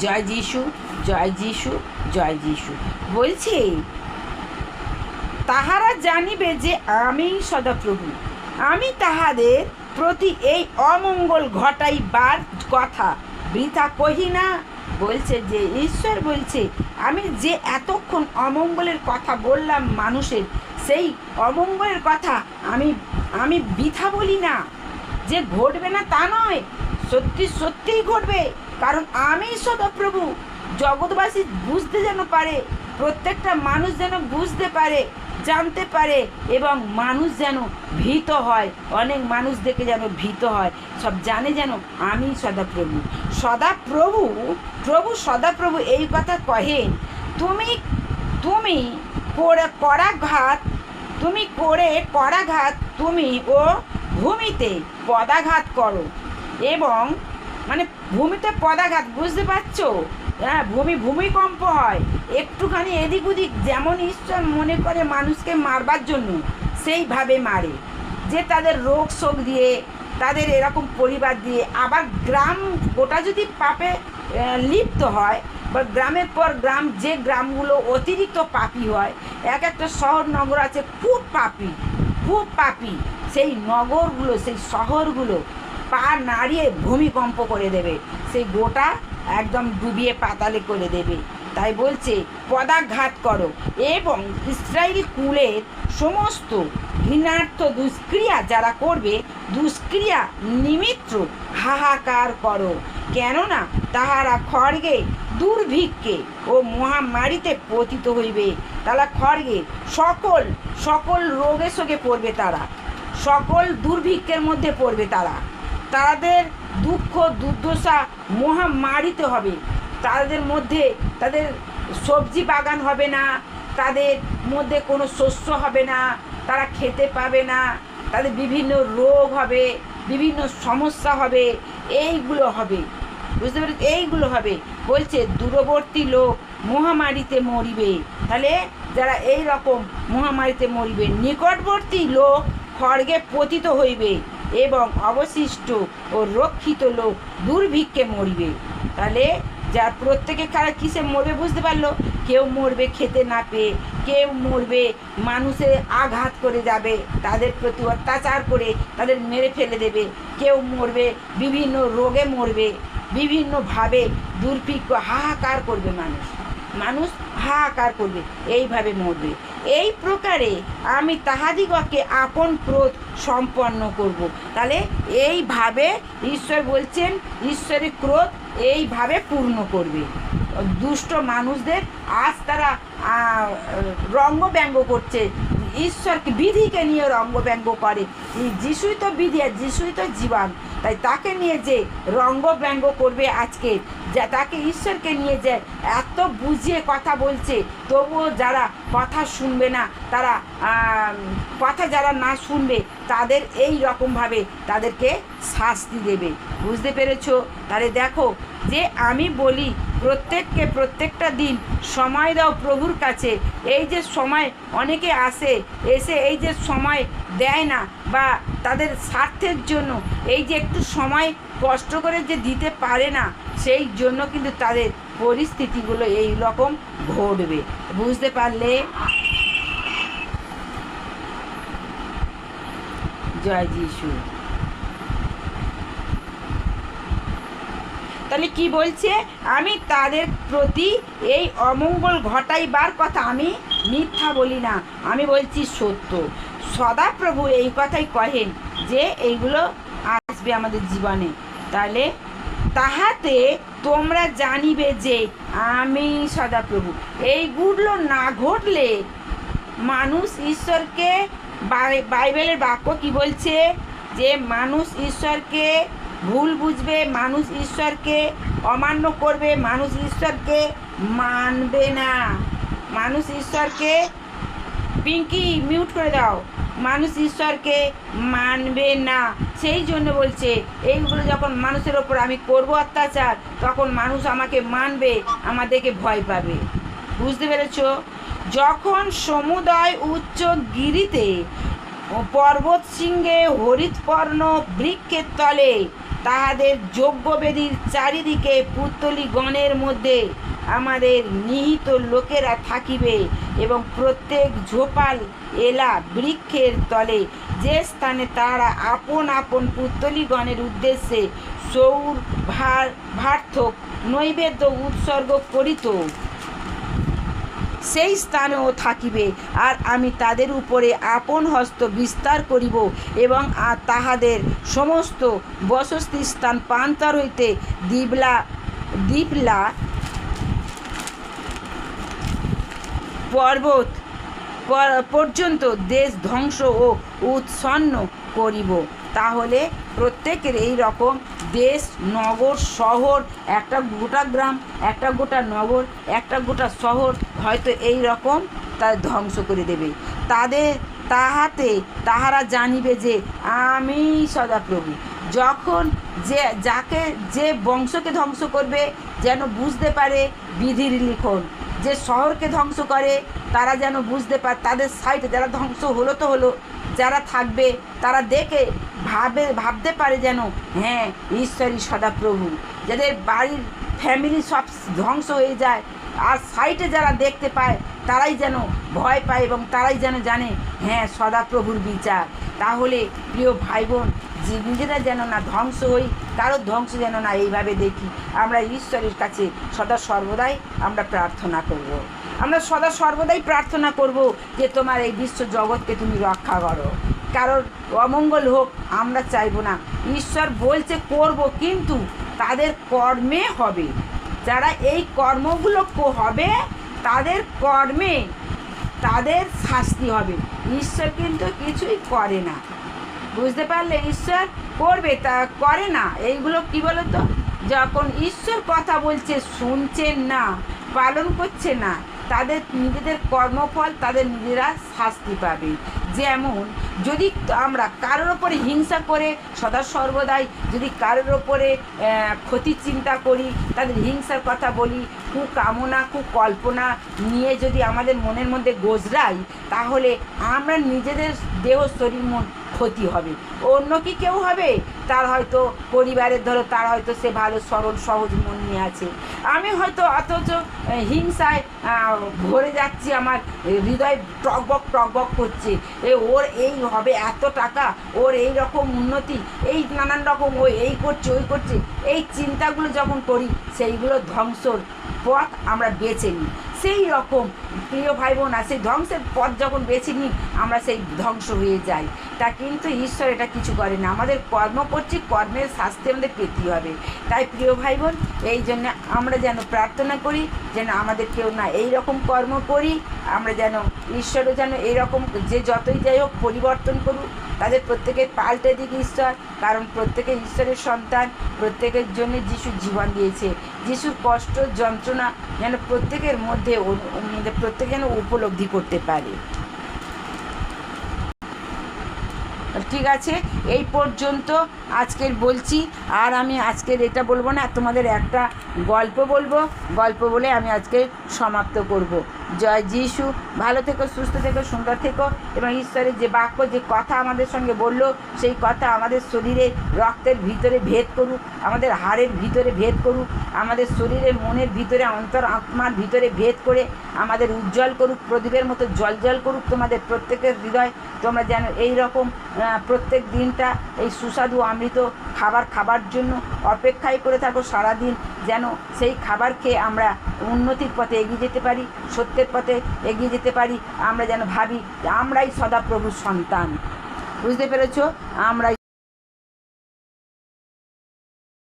জয় যিশু জয় যিশু জয় যিশু। বলছে, তাহারা জানিবে যে আমি সদাপ্রভু। আমি তাহাদের প্রতি এই অমঙ্গল ঘটাইবার কথা। বৃথা কহি না, বলছে যে, ঈশ্বর বলছে, আমি যে এতক্ষণ অমঙ্গলের কথা বললাম মানুষের, সেই অমঙ্গলের কথা আমি আমি বৃথা বলি না। যে ঘটবে না তা নয়, সত্যি সত্যিই ঘটবে। কারণ আমি সদাপ্রভু জগৎবাসী বুঝতে যেন পারে, প্রত্যেকটা মানুষ যেন বুঝতে পারে, জানতে পারে এবং মানুষ যেন ভীত হয়। অনেক মানুষ দেখে যেন ভীত হয়। সব জানে যেন আমি সদাপ্রভু। সদাপ্রভু, প্রভু সদাপ্রভু এই কথা কহেন তুমি তুমি করে করাঘাত তুমি করে করাঘাত তুমি ও ভূমিতে পদাঘাত করো এবং মানে ভূমিতে পদাঘাত, বুঝতে পারছ? হ্যাঁ ভূমি ভূমিকম্প হয়। একটুখানি এদিক ওদিক যেমন ঈশ্বর মনে করে মানুষকে মারবার জন্য, সেইভাবে মারে। যে তাদের রোগ শোক দিয়ে, তাদের এরকম পরিবার দিয়ে, আবার গ্রাম, গোটা যদি পাপে লিপ্ত হয়, বা গ্রামের পর গ্রাম, যে গ্রামগুলো অতিরিক্ত পাপি হয়, এক একটা শহর, নগর আছে, খুব পাপি খুব পাপি। সেই নগরগুলো, সেই শহরগুলো পা নাড়িয়ে ভূমিকম্প করে দেবে। সেই গোটা একদম ডুবিয়ে পাতালে করে দেবে। তাই বলছে, পদাঘাত করো এবং ইসরায়েলি কুলের সমস্ত ঘৃণার্থ দুষ্ক্রিয়া যারা করবে, দুষ্ক্রিয়া নিমিত্ত হাহাকার করো। কেননা তাহারা খড়গে দুর্ভিক্ষে ও মহামারীতে পতিত হইবে। তারা খড়গে সকল সকল রোগে শোকে পড়বে তারা। সকল দুর্ভিক্ষের মধ্যে পড়বে তারা। তাদের দুঃখ, দুর্দশা মহামারীতে হবে। তাদের মধ্যে, তাদের সবজি বাগান হবে না, তাদের মধ্যে কোনো শস্য হবে না, তারা খেতে পাবে না, তাদের বিভিন্ন রোগ হবে, বিভিন্ন সমস্যা হবে, এইগুলো হবে। বুঝতে পেরেছি? এইগুলো হবে। বলছে, দূরবর্তী লোক মহামারীতে মরিবে। তাহলে যারা এই রকম মহামারীতে মরিবে, নিকটবর্তী লোক খড়গে পতিত হইবে। এবং অবশিষ্ট ও রক্ষিত লোক দুর্ভিক্ষে মরিবে। তাহলে যার প্রত্যেকে কারা কিসে মরবে বুঝতে পারল? কেউ মরবে খেতে না পেয়ে, কেউ মরবে মানুষের আঘাত করে যাবে, তাদের প্রতি অত্যাচার করে তাদের মেরে ফেলে দেবে। কেউ মরবে, বিভিন্ন রোগে মরবে বিভিন্নভাবে দুর্ভিক্ষ হাহাকার করবে মানুষ। মানুষ হাহাকার করবে, এইভাবে মরবে। এই প্রকারে আমি তাহাদিগকে আপন ক্রোধ সম্পন্ন করব। তাহলে এইভাবে ঈশ্বর বলছেন, ঈশ্বরের ক্রোধ এইভাবে পূর্ণ করবে দুষ্ট মানুষদের আজ তারা রঙ্গ ব্যঙ্গ করছে ঈশ্বরকে বিধিকে নিয়ে রঙ্গ ব্যঙ্গ করে। যিশুই তো বিধি আর যিশুই তো জীবন। তাই তাকে নিয়ে যে রঙ্গ ব্যঙ্গ করবে আজকে, যা তাকে ঈশ্বরকে নিয়ে যে এত বুঝিয়ে কথা বলছে, তবুও যারা কথা শুনবে না, তারা কথা যারা না শুনবে, তাদের এই রকমভাবে তাদেরকে শাস্তি দেবে। বুঝতে পেরেছ? তাহলে দেখো যে আমি বলি, প্রত্যেককে প্রত্যেকটা দিন সময় দাও প্রভুর কাছে। এই যে সময় অনেকে আসে, এসে এই যে সময় দেয় না বা তাদের স্বার্থের জন্য এই যে একটু সময় কষ্ট করে যে দিতে পারে না, সেই জন্য কিন্তু তাদের পরিস্থিতিগুলো এই রকম ঘটবে। বুঝতে পারলে? জয় যিশু। তাহলে কি বলছে? আমি তাদের প্রতি এই অমঙ্গল ঘটাইবার কথা আমি মিথ্যা বলি না। আমি বলছি সত্য। সদাপ্রভু এই কথাই কহেন যে এইগুলো আসবে আমাদের জীবনে। তাহলে তাহাতে তোমরা জানিবে যে আমি সদাপ্রভু। এইগুলো না ঘটলে মানুষ ঈশ্বরকে বাই- বাইবেলের বাক্য কি বলছে? যে মানুষ ঈশ্বরকে ভুল বুঝবে, মানুষ ঈশ্বরকে অমান্য করবে, মানুষ ঈশ্বরকে মানবে না। মানুষ ঈশ্বরকে পিঙ্কি, মিউট করে দাও। মানুষ ঈশ্বরকে মানবে না। সেই জন্য বলছে এইগুলো যখন মানুষের ওপর আমি করব অত্যাচার, তখন মানুষ আমাকে মানবে, আমাদেরকে ভয় পাবে। বুঝতে পেরেছ? যখন সমুদয় উচ্চ গিরিতে পর্বত শৃঙ্গে হরিৎপর্ণ বৃক্ষের তলে তাহাদের যজ্ঞবেদীর চারিদিকে পুত্তলি গণের মধ্যে আমাদের নিহিত লোকেরা থাকিবে এবং প্রত্যেক ঝোপাল এলা বৃক্ষের তলে যে স্থানে তারা আপন আপন পুত্তলিগণের উদ্দেশ্যে সৌর ভার ভার্থক নৈবেদ্য উৎসর্গ করিত। সেই স্থানেও থাকিবে, আর আমি তাদের উপরে আপন হস্ত বিস্তার করিব এবং আর তাহাদের সমস্ত বসতি স্থান প্রান্তর হইতে দিবলা দিবলা পর্বত পর্যন্ত দেশ ধ্বংস ও উৎসন্ন করিব। তাহলে প্রত্যেকের এই রকম দেশ, নগর, শহর, একটা গোটা গ্রাম, একটা গোটা নগর, একটা গোটা শহর হয়তো এই রকম তার ধ্বংস করে দেবে। তাদের, তাহাতে তাহারা জানিবে যে আমি সদাপ্রভু। যখন যে, যাকে, যে বংশকে ধ্বংস করবে, যেন বুঝতে পারে বিধির লিখন। যে শহরকে ধ্বংস করে, তারা যেন বুঝতে পারে তাদের সাইডে যারা ধ্বংস হলো তো হলো যারা থাকবে, তারা দেখে, ভাবে, ভাবতে পারে যেন হ্যাঁ ঈশ্বরই সদাপ্রভু যাদের বাড়ির ফ্যামিলি সব ধ্বংস হয়ে যায়, আর সাইটে যারা দেখতে পায়, তারাই যেন ভয় পায় এবং তারাই যেন জানে হ্যাঁ সদাপ্রভুর বিচার তাহলে, প্রিয় ভাই বোন নিজেরা যেন না ধ্বংস হই কারোর ধ্বংস যেন না এইভাবে দেখি, আমরা ঈশ্বরের কাছে সদা সর্বদাই আমরা প্রার্থনা করব। আমরা সদা সর্বদাই প্রার্থনা করব যে তোমার এই বিশ্ব জগৎকে তুমি রক্ষা করো। কারোর অমঙ্গল হোক, আমরা চাইব না। ঈশ্বর বলছে করব, কিন্তু তাদের কর্মে হবে। যারা এই কর্মগুলো হবে, তাদের কর্মে তাদের শাস্তি হবে। ঈশ্বর কিন্তু কিছুই করে না। বুঝতে পারলে ঈশ্বর করবে, তা করে না। এইগুলো কি বলো তো যখন ঈশ্বর কথা বলছে, শুনছেন না, পালন করছে না তাদের নিজেদের কর্মফল তাদের নিজেরা শাস্তি পাবে। যেমন যদি আমরা কারোর ওপরে হিংসা করে সদা সর্বদাই যদি কারোর ওপরে আহ, ক্ষতির চিন্তা করি তাদের হিংসার কথা বলি কুকামনা কুকল্পনা নিয়ে যদি আমাদের মনের মধ্যে গোজরাই তাহলে আমরা নিজেদের দেহ শরীর মন ক্ষতি হবে। অন্য কি কেউ হবে? তার হয়তো পরিবারের ধরো, তার হয়তো সে ভালো, সরল, সহজ মন নিয়ে আছে। আমি হয়তো অথচ হিংসায় ভরে যাচ্ছি, আমার হৃদয় টকবক টকবক করছে। এ, ওর এই হবে এত টাকা, ওর এই রকম উন্নতি, এই নানান রকম, ও এই করছে, ওই করছে। এই চিন্তাগুলো যখন করি, সেইগুলো ধ্বংসর পথ আমরা বেছে নিই। সেই রকম। প্রিয় ভাই বোন আর সেই ধ্বংসের পথ যখন বেছে নিই, আমরা সেই ধ্বংস হয়ে যাই। তা কিন্তু ঈশ্বর এটা কিছু করে না। আমাদের কর্ম করছি, কর্মের শাস্তি আমাদের পেতে হবে। তাই প্রিয় ভাই বোন এই জন্য আমরা যেন প্রার্থনা করি, যেন আমাদের কেউ না এই রকম কর্ম করি, আমরা যেন ঈশ্বরও যেন এইরকম, যে যতই যাই হোক, পরিবর্তন করুক। তাদের প্রত্যেকের পাল্টে দিক ঈশ্বর, কারণ প্রত্যেকে ঈশ্বরের সন্তান প্রত্যেকের জন্য যিশু জীবন দিয়েছে। যিশুর কষ্ট, যন্ত্রণা যেন প্রত্যেকের মধ্যে মধ্যে প্রত্যেকে যেন উপলব্ধি করতে পারে। ঠিক আছে, এই পর্যন্ত আজকের বলছি। আর আমি আজকের এটা বলব না, তোমাদের একটা গল্প বলব। গল্প বলে আমি আজকে সমাপ্ত করব। জয় যিশু। ভালো থেকো, সুস্থ থেকো, সুন্দর থেকো। এবং ঈশ্বরের যে বাক্য, যে কথা আমাদের সঙ্গে বলল, সেই কথা আমাদের শরীরে, রক্তের ভিতরে ভেদ করুক, আমাদের হাড়ের ভিতরে ভেদ করুক, আমাদের শরীরের মনের ভিতরে, অন্তর, আত্মার ভিতরে ভেদ করে আমাদের উজ্জ্বল করুক, প্রদীপের মতো জল জল করুক তোমাদের প্রত্যেকের হৃদয়। তোমরা যেন এই রকম প্রত্যেক দিনটা এই সুস্বাদু অমৃত খাবার খাবার জন্য অপেক্ষায় করে থাকো সারাদিন। যেন সেই খাবার খেয়ে আমরা উন্নতির পথে এগিয়ে যেতে পারি, সত্যের পথে এগিয়ে যেতে পারি, আমরা যেন ভাবি আমরাই সদাপ্রভুর সন্তান। বুঝতে পেরেছ? আমরাই